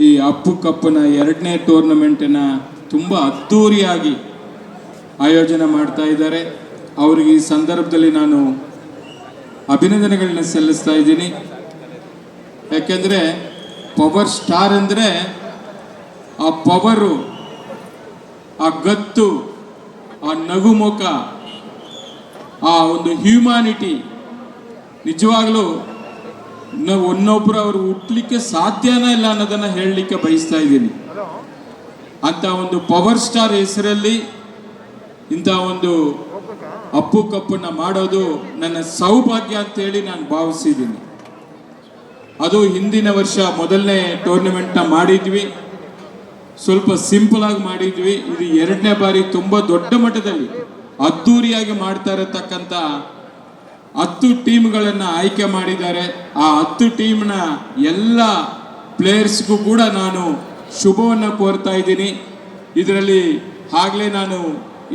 ಈ ಅಪ್ಪು ಕಪ್ಪನ ಎರಡನೇ ಟೂರ್ನಮೆಂಟನ್ನು ತುಂಬ ಅದ್ದೂರಿಯಾಗಿ ಆಯೋಜನೆ ಮಾಡ್ತಾ ಇದ್ದಾರೆ. ಅವರಿಗೆ ಈ ಸಂದರ್ಭದಲ್ಲಿ ನಾನು ಅಭಿನಂದನೆಗಳನ್ನ ಸಲ್ಲಿಸ್ತಾ ಇದ್ದೀನಿ. ಯಾಕೆಂದರೆ ಪವರ್ ಸ್ಟಾರ್ ಅಂದರೆ ಆ ಪವರು ಆ ಗತ್ತು, ಆ ನಗುಮುಖ ಆ ಒಂದು ಹ್ಯೂಮ್ಯಾನಿಟಿ ನಿಜವಾಗ್ಲೂ ನಾವು ಒನ್ನೊಬ್ರು ಅವರು ಹುಟ್ಟಲಿಕ್ಕೆ ಸಾಧ್ಯನೇ ಇಲ್ಲ ಅನ್ನೋದನ್ನ ಹೇಳಲಿಕ್ಕೆ ಬಯಸ್ತಾ ಇದ್ದೀನಿ. ಅಂತ ಒಂದು ಪವರ್ ಸ್ಟಾರ್ ಹೆಸರಲ್ಲಿ ಇಂಥ ಒಂದು ಅಪ್ಪು ಕಪ್ಪನ್ನ ಮಾಡೋದು ನನ್ನ ಸೌಭಾಗ್ಯ ಅಂತೇಳಿ ನಾನು ಭಾವಿಸಿದ್ದೀನಿ. ಅದು ಹಿಂದಿನ ವರ್ಷ ಮೊದಲನೇ ಟೂರ್ನಮೆಂಟ್ನ ಮಾಡಿದ್ವಿ. ಸ್ವಲ್ಪ ಸಿಂಪಲ್ ಆಗಿ ಮಾಡಿದ್ವಿ. ಇದು ಎರಡನೇ ಬಾರಿ ತುಂಬ ದೊಡ್ಡ ಮಟ್ಟದಲ್ಲಿ ಅದ್ಧೂರಿಯಾಗಿ ಮಾಡ್ತಾ ಇರತಕ್ಕಂಥ ಹತ್ತು ಟೀಮ್ಗಳನ್ನು ಆಯ್ಕೆ ಮಾಡಿದ್ದಾರೆ. ಆ ಹತ್ತು ಟೀಮ್ನ ಎಲ್ಲ ಪ್ಲೇಯರ್ಸ್ಗೂ ಕೂಡ ನಾನು ಶುಭವನ್ನು ಕೋರ್ತಾ ಇದ್ದೀನಿ. ಇದರಲ್ಲಿ ಆಗಲೇ ನಾನು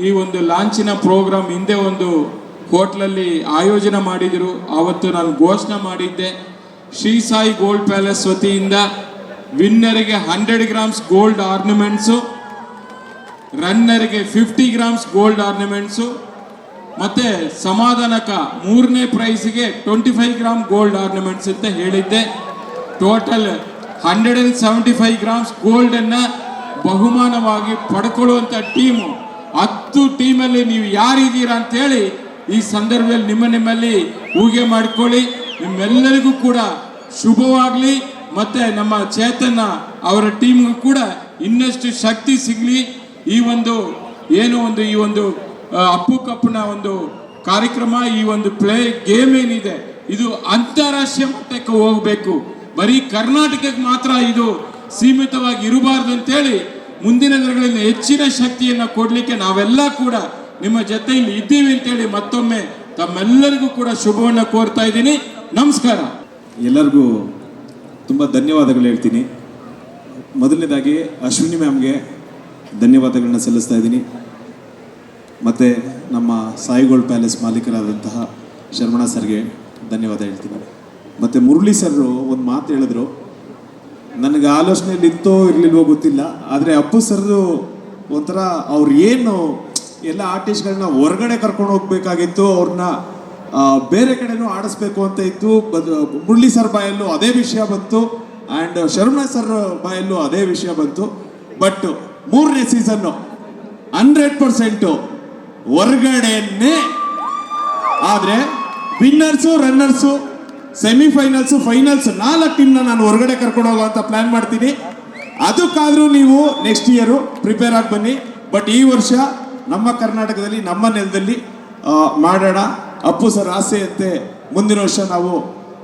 ಈ ಒಂದು ಲಾಂಚಿನ ಪ್ರೋಗ್ರಾಮ್ ಹಿಂದೆ ಒಂದು ಹೋಟ್ಲಲ್ಲಿ ಆಯೋಜನೆ ಮಾಡಿದರು. ಆವತ್ತು ನಾನು ಘೋಷಣೆ ಮಾಡಿದ್ದೆ. ಶ್ರೀ ಸಾಯಿ ಗೋಲ್ಡ್ ಪ್ಯಾಲೇಸ್ ವತಿಯಿಂದ ವಿನ್ನರಿಗೆ ಹಂಡ್ರೆಡ್ ಗ್ರಾಮ್ಸ್ ಗೋಲ್ಡ್ ಆರ್ನಮೆಂಟ್ಸು, ರನ್ನರಿಗೆ ಫಿಫ್ಟಿ ಗ್ರಾಮ್ಸ್ ಗೋಲ್ಡ್ ಆರ್ನಮೆಂಟ್ಸು ಮತ್ತೆ ಸಮಾಧಾನಕ ಮೂರನೇ ಪ್ರೈಸ್ಗೆ twenty five gram gold ornaments ಅಂತ ಹೇಳಿದ್ದೆ. Total hundred and seventy five grams ಗೋಲ್ಡನ್ನು ಬಹುಮಾನವಾಗಿ ಪಡ್ಕೊಳ್ಳುವಂಥ ಟೀಮು ಹತ್ತು ಟೀಮಲ್ಲಿ ನೀವು ಯಾರಿದ್ದೀರಾ ಅಂತೇಳಿ ಈ ಸಂದರ್ಭದಲ್ಲಿ ನಿಮ್ಮ ನಿಮ್ಮಲ್ಲಿ ಊಗೆ ಮಾಡ್ಕೊಳ್ಳಿ. ನಿಮ್ಮೆಲ್ಲರಿಗೂ ಕೂಡ ಶುಭವಾಗಲಿ. ಮತ್ತೆ ನಮ್ಮ ಚೇತನ ಅವರ ಟೀಮ್ಗೂ ಕೂಡ ಇನ್ನಷ್ಟು ಶಕ್ತಿ ಸಿಗಲಿ. ಈ ಒಂದು, ಏನು ಒಂದು, ಈ ಒಂದು ಅಪ್ಪು ಕಪ್ಪನ ಒಂದು ಕಾರ್ಯಕ್ರಮ, ಈ ಒಂದು ಪ್ಲೇ ಗೇಮ್ ಏನಿದೆ, ಇದು ಅಂತಾರಾಷ್ಟ್ರೀಯ ಮಟ್ಟಕ್ಕೆ ಹೋಗಬೇಕು. ಬರೀ ಕರ್ನಾಟಕಕ್ಕೆ ಮಾತ್ರ ಇದು ಸೀಮಿತವಾಗಿ ಇರಬಾರ್ದು ಅಂತೇಳಿ ಮುಂದಿನ ದಿನಗಳಲ್ಲಿ ಹೆಚ್ಚಿನ ಶಕ್ತಿಯನ್ನು ಕೊಡಲಿಕ್ಕೆ ನಾವೆಲ್ಲ ಕೂಡ ನಿಮ್ಮ ಜೊತೆಯಲ್ಲಿ ಇದ್ದೀವಿ ಅಂತೇಳಿ ಮತ್ತೊಮ್ಮೆ ತಮ್ಮೆಲ್ಲರಿಗೂ ಕೂಡ ಶುಭವನ್ನು ಕೋರ್ತಾ ಇದ್ದೀನಿ. ನಮಸ್ಕಾರ. ಎಲ್ಲರಿಗೂ ತುಂಬ ಧನ್ಯವಾದಗಳು ಹೇಳ್ತೀನಿ. ಮೊದಲನೇದಾಗಿ ಅಶ್ವಿನಿ ಮ್ಯಾಮ್ಗೆ ಧನ್ಯವಾದಗಳನ್ನ ಸಲ್ಲಿಸ್ತಾ ಇದ್ದೀನಿ. ಮತ್ತು ನಮ್ಮ ಸಾಯಿಗೋಲ್ಡ್ ಪ್ಯಾಲೇಸ್ ಮಾಲೀಕರಾದಂತಹ ಶರ್ಮಣ ಸರ್ಗೆ ಧನ್ಯವಾದ ಹೇಳ್ತೀನಿ. ಮತ್ತು ಮುರಳಿ ಸರ್ ಒಂದು ಮಾತು ಹೇಳಿದ್ರು. ನನಗೆ ಆಲೋಚನೆಯಲ್ಲಿ ಇತ್ತೋ ಇರಲಿಲ್ವೋ ಗೊತ್ತಿಲ್ಲ, ಆದರೆ ಅಪ್ಪು ಸರ್ದು ಒಂಥರ ಅವ್ರು ಏನು ಎಲ್ಲ ಆರ್ಟಿಸ್ಟ್ಗಳನ್ನ ಹೊರಗಡೆ ಕರ್ಕೊಂಡು ಹೋಗ್ಬೇಕಾಗಿತ್ತು ಅವ್ರನ್ನ ಬೇರೆ ಕಡೆನೂ ಆಡಿಸ್ಬೇಕು ಅಂತ ಇತ್ತು. ಮುರಳಿ ಸರ್ ಬಾಯಲ್ಲೂ ಅದೇ ವಿಷಯ ಬಂತು ಆ್ಯಂಡ್ ಶರ್ಮಣ ಸರ್ ಬಾಯಲ್ಲೂ ಅದೇ ವಿಷಯ ಬಂತು. ಬಟ್ ಮೂರನೇ ಸೀಸನ್ನು ಹಂಡ್ರೆಡ್ ಪರ್ಸೆಂಟು ಹೊರಗಡೆನೇ. ಆದರೆ ವಿನ್ನರ್ಸು ರನ್ನರ್ಸು ಸೆಮಿಫೈನಲ್ಸು ಫೈನಲ್ಸ್ ನಾಲ್ಕು ಟೀಮ್ನ ನಾನು ಹೊರಗಡೆ ಕರ್ಕೊಂಡು ಹೋಗುವಂತ ಪ್ಲಾನ್ ಮಾಡ್ತೀನಿ. ಅದಕ್ಕಾದರೂ ನೀವು ನೆಕ್ಸ್ಟ್ ಇಯರು ಪ್ರಿಪೇರ್ ಆಗಿ ಬನ್ನಿ. ಬಟ್ ಈ ವರ್ಷ ನಮ್ಮ ಕರ್ನಾಟಕದಲ್ಲಿ, ನಮ್ಮ ನೆಲದಲ್ಲಿ ಮಾಡೋಣ. ಅಪ್ಪು ಸರ್ ಆಸೆಯಂತೆ ಮುಂದಿನ ವರ್ಷ ನಾವು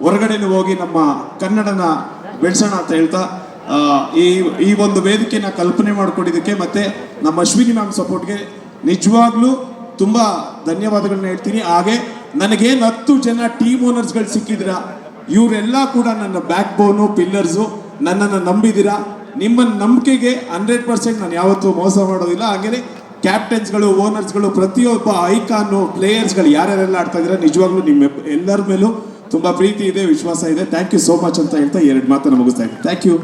ಹೊರಗಡೆನೂ ಹೋಗಿ ನಮ್ಮ ಕನ್ನಡನ ಬೆಳೆಸೋಣ ಅಂತ ಹೇಳ್ತಾ ಈ ಈ ಒಂದು ವೇದಿಕೆನ ಕಲ್ಪನೆ ಮಾಡಿಕೊಂಡಿದ್ದಕ್ಕೆ ಮತ್ತೆ ನಮ್ಮ ಅಶ್ವಿನಿ ಮ್ಯಾಮ್ ಸಪೋರ್ಟ್ಗೆ ನಿಜವಾಗ್ಲೂ ತುಂಬ ಧನ್ಯವಾದಗಳನ್ನ ಹೇಳ್ತೀನಿ. ಹಾಗೆ ನನಗೇನು ಹತ್ತು ಜನ ಟೀಮ್ ಓನರ್ಸ್ಗಳು ಸಿಕ್ಕಿದ್ರ, ಇವರೆಲ್ಲ ಕೂಡ ನನ್ನ ಬ್ಯಾಕ್ ಬೋನು ಪಿಲ್ಲರ್ಸು ನನ್ನನ್ನು ನಂಬಿದ್ದೀರಾ ನಿಮ್ಮ ನಂಬಿಕೆಗೆ ಹಂಡ್ರೆಡ್ ಪರ್ಸೆಂಟ್ ನಾನು ಯಾವತ್ತೂ ಮೋಸ ಮಾಡೋದಿಲ್ಲ. ಹಾಗೆಯೇ ಕ್ಯಾಪ್ಟನ್ಸ್ಗಳು ಓನರ್ಸ್ಗಳು ಪ್ರತಿಯೊಬ್ಬ ಐಕಾನು ಪ್ಲೇಯರ್ಸ್ಗಳು ಯಾರ್ಯಾರೆಲ್ಲ ಆಡ್ತಾ ಇದ್ದೀರಾ, ನಿಜವಾಗ್ಲೂ ನಿಮ್ಮ ಎಲ್ಲರ ಮೇಲೂ ತುಂಬ ಪ್ರೀತಿ ಇದೆ, ವಿಶ್ವಾಸ ಇದೆ. ಥ್ಯಾಂಕ್ ಯು ಸೋ ಮಚ್ ಅಂತ ಹೇಳ್ತಾ ಎರಡು ಮಾತನ್ನು ಮುಗಿಸ್ತಾ ಇದ್ದೀನಿ. Thank you